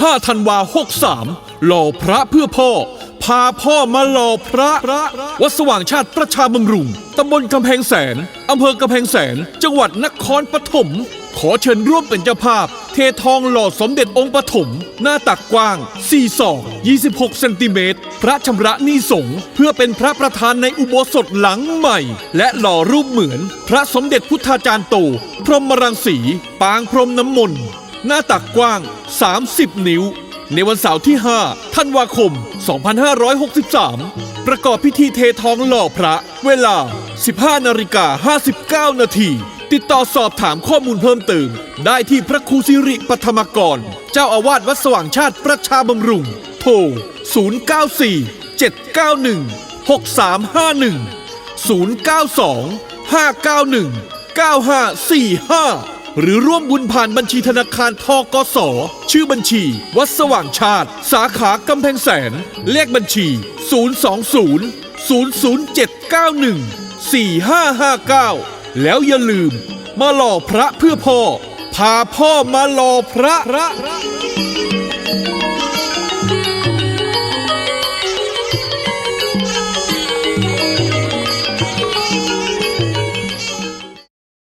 15 ธันวา 63 หล่อพระเพื่อพ่อ พาพ่อมาหล่อพระวัดสว่างชาติประชาบำรุงตำบลกำแพงแสนอำเภอกำแพงแสน จังหวัดนครปฐม ขอเชิญร่วมเป็นเจ้าภาพ เททองหล่อสมเด็จองค์ปฐม หน้าตักกว้าง 4 ศอก 26 เซนติเมตร พระชำระนีสงเพื่อเป็นพระประธานในอุโบสถหลังใหม่ และหล่อรูปเหมือน พระสมเด็จพุทธาจารย์โต พรหมรังสี ปางพรหมน้ำมนต์ หน้าตักกว้าง 30 นิ้ว ในวันเสาร์ที่ 5 ธันวาคม 2563 ประกอบพิธีเททองหล่อพระ เวลา 15นาฬิกา59 นาทีติดต่อสอบถามข้อมูลเพิ่มเติม ได้ที่พระครูสิริปฐมกร เจ้าอาวาสวัดสว่างชาติประชาบำรุง โทร 094 791 6351 092 591 9545 หรือร่วมบุญผ่านบัญชีธนาคารทกส ชื่อบัญชี วัดสว่างชาติ สาขากำแพงแสน เลขบัญชี 020 00791 4559 แล้วอย่าลืม มาหล่อพระเพื่อพ่อ พาพ่อมาหล่อพระ